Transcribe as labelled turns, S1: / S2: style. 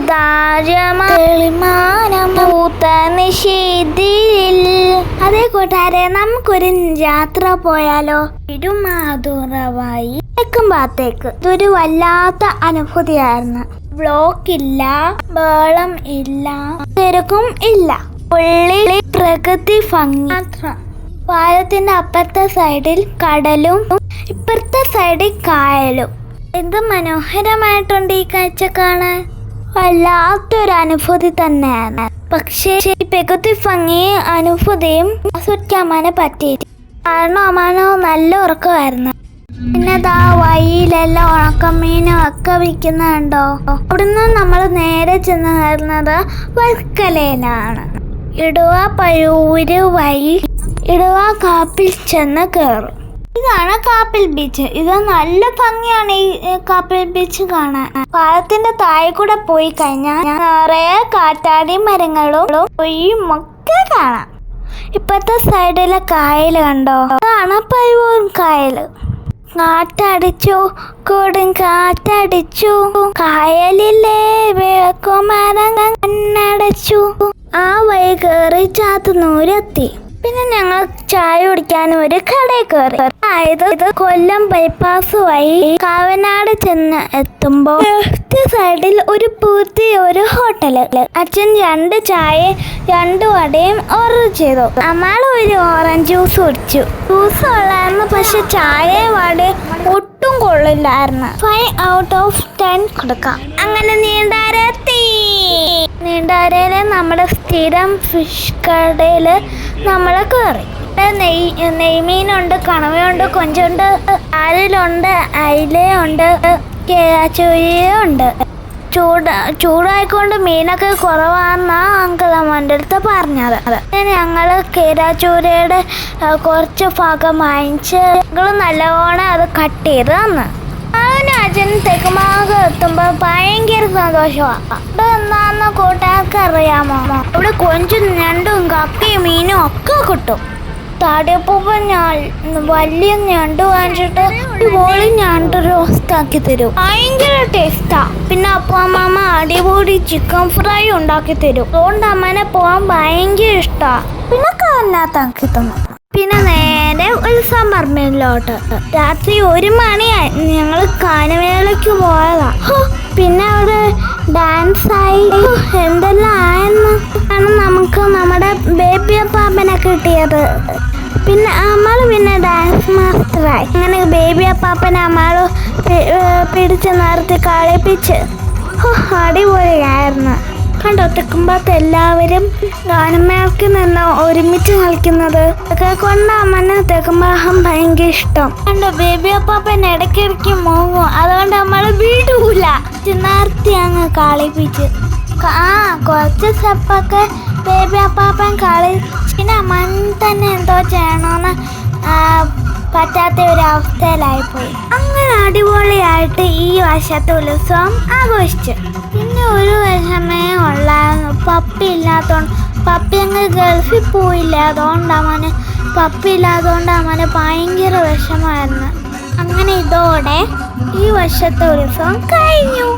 S1: സുതാര്യമാ. തെളിമാനം. പൂത്ത നിഷേധിൽ അതേ കൂട്ടുകാരെ നമുക്കൊരു യാത്ര പോയാലോ? ഇടുമാതുറവായി തെക്കും ഭാഗത്തേക്ക്. ഇതൊരു വല്ലാത്ത അനുഭൂതിയായിരുന്നു. ബ്ലോക്ക് ഇല്ല ബേളം ഇല്ല. തിരക്കും ഇല്ല. ഉള്ളിൽ പ്രകൃതി ഭംഗി മാത്രം. പാലത്തിന്റെ അപ്പുറത്തെ സൈഡിൽ കടലും ഇപ്പുറത്തെ സൈഡിൽ കായലും. എന്ത് മനോഹരമായിട്ടുണ്ട് ഈ കാഴ്ച കാണാൻ. വല്ലാത്തൊരു അനുഭൂതി തന്നെയാണ്. പക്ഷേ പ്രകൃതി ഭംഗിയും അനുഭൂതിയും ആസ്വദിക്കാൻ അമ്മാനെ പറ്റിയിട്ട്. കാരണം അമ്മാനോ നല്ല ഉറക്കമായിരുന്നു. പിന്നെ ദാ വഴിയിലെല്ലാം ഉണക്കമീനും ഒക്കെ വിൽക്കുന്നുണ്ടോ? അവിടുന്ന് നമ്മൾ നേരെ ചെന്ന് കയറുന്നത് വർക്കലയിലാണ് ഇടുവ പഴൂര് വഴി ഇടുവ കാപ്പിൽ ചെന്ന് കയറും. ഇതാണ് കാപ്പിൽ ബീച്ച് ഇത് നല്ല ഭംഗിയാണ് ഈ കാപ്പിൽ ബീച്ച് കാണാൻ. പാലത്തിന്റെ താഴെ കൂടെ പോയി കഴിഞ്ഞാൽ നിറയെ കാറ്റാടി മരങ്ങളും പൊയ്യും ഒക്കെ കാണാം. ഇപ്പത്തെ സൈഡിലെ കായൽ കണ്ടോ? അതാണ് പഴുവൂർ കായൽ. കാറ്റടിച്ചു കൊടും കാറ്റടിച്ചു. കായലിലെ വിളക്കുമരം കണ്ണടച്ചു. ആ വഴി കയറി ചാത്തുന്നൂരെത്തി. പിന്നെ ഞങ്ങൾ ചായ കുടിക്കാൻ ഒരു കടയിൽ കയറി. അതായത് ഇത് കൊല്ലം ബൈപ്പാസ് വഴി കാവനാട് ചെന്ന് എത്തുമ്പോൾ ലെഫ്റ്റ് സൈഡിൽ ഒരു പുതിയ ഒരു ഹോട്ടൽ അച്ഛൻ രണ്ട് ചായ രണ്ട് വടയും ഓർഡർ ചെയ്തു. നമ്മൾ ഒരു ഓറഞ്ച് ജ്യൂസ് കുടിച്ചു. ജ്യൂസ് കൊള്ളായിരുന്നു പക്ഷെ ചായ വടയും ഒട്ടും കൊള്ളില്ലായിരുന്നു. ഫൈവ് ഔട്ട് ഓഫ് ടെൻ കൊടുക്കാം. അങ്ങനെ നീണ്ടാരെത്തി നമ്മുടെ സ്ഥിരം ഫിഷ് കടയിൽ നമ്മൾ കയറി നെയ് നെയ്മീനുണ്ട് കണവയുണ്ട് കൊഞ്ചുണ്ട് ആരിലുണ്ട് അയിലയുണ്ട് കേരാച്ചുണ്ട് ചൂട് ചൂടായിക്കൊണ്ട് മീനൊക്കെ കുറവാണെന്നാ അങ്കിൾ അടുത്ത് പറഞ്ഞത്. ഞങ്ങൾ കേരാച്ചൂരയുടെ കുറച്ച് ഭാഗം വാങ്ങിച്ച് ഞങ്ങൾ നല്ലവണ്ണം അത് കട്ട് ചെയ്ത് തന്നു. അവന് അച്ഛൻ തെക്കുമാകെ എത്തുമ്പോൾ ഭയങ്കര സന്തോഷമാണ് ഇവിടെ നിന്നാന്ന് കൂട്ടുകാർക്ക് അറിയാമോ? ഇവിടെ കൊഞ്ചും ഞണ്ടും കക്കയും മീനും ഒക്കെ കിട്ടും. താടിയപ്പൂപ്പ ഞാൻ വലിയ ഞണ്ട് വാങ്ങിച്ചിട്ട് ഇതുപോലെ ഞണ്ട് റോസ്റ്റ് ആക്കി തരും. ഭയങ്കര ടേസ്റ്റാ പിന്നെ അപ്പ അമ്മ അടിപൊളി ചിക്കൻ ഫ്രൈ ഉണ്ടാക്കി തരും. അതുകൊണ്ട് അമ്മനെ പോവാൻ ഭയങ്കര ഇഷ്ടാ. പിന്നെ കാലിനകത്താക്കി തന്നു പിന്നെ നേരെ ഉത്സവം പറമ്പിലോട്ട് രാത്രി ഒരു മണിയായി. ഞങ്ങൾ കാനമേളയ്ക്ക് പോയതാ. പിന്നെ അവിടെ ഡാൻസ് ആയി. എന്തെല്ലാം അപ്പാപ്പനെ പിന്നെ അമ്മൾ പിന്നെ ഡാൻസ് മാസ്റ്ററായി അങ്ങനെ ബേബി അപ്പാപ്പനെ അമ്മൾ പിടിച്ച് നിർത്തി കളിപ്പിച്ച്. അടിപൊളിയായിരുന്നു. കണ്ടോ തെക്കുമ്പത്ത് എല്ലാവരും ഗാനമേളക്ക് നിന്ന് ഒരുമിച്ച് കളിക്കുന്നത്. ഒക്കെ കൊണ്ട് അമ്മന് തെക്കുമ്പാഹം ഭയങ്കര ഇഷ്ടം. കണ്ടോ ബേബി അപ്പാപ്പൻ ഇടയ്ക്കിടയ്ക്ക് മോങ്ങും. അതുകൊണ്ട് നമ്മൾ വീടൂല. ചിന്നാർത്തി അങ്ങ് കളിപ്പിച്ച്. ആ കുറച്ച് സ്റ്റെപ്പൊക്കെ ബേബി അപ്പാപ്പൻ കളി പിന്നെ അമ്മൻ തന്നെ എന്തോ ചെയ്യണമെന്ന് പറ്റാത്ത ഒരു അവസ്ഥയിലായിപ്പോയി. അങ്ങനെ അടിപൊളിയായിട്ട് ഈ വർഷത്തെ ഉത്സവം ആഘോഷിച്ചു. പിന്നെ ഒരു വിഷമേ ഉള്ളായിരുന്നു. പപ്പി ഇല്ലാത്തതുകൊണ്ട് പപ്പി അങ്ങ് ഗൾഫിൽ പോയില്ല. അതുകൊണ്ട് അവന് പപ്പി ഇല്ലാത്തതുകൊണ്ട് അവന് ഭയങ്കര വിഷമായിരുന്നു അങ്ങനെ ഇതോടെ ഈ വർഷത്തെ ഉത്സവം കഴിഞ്ഞു.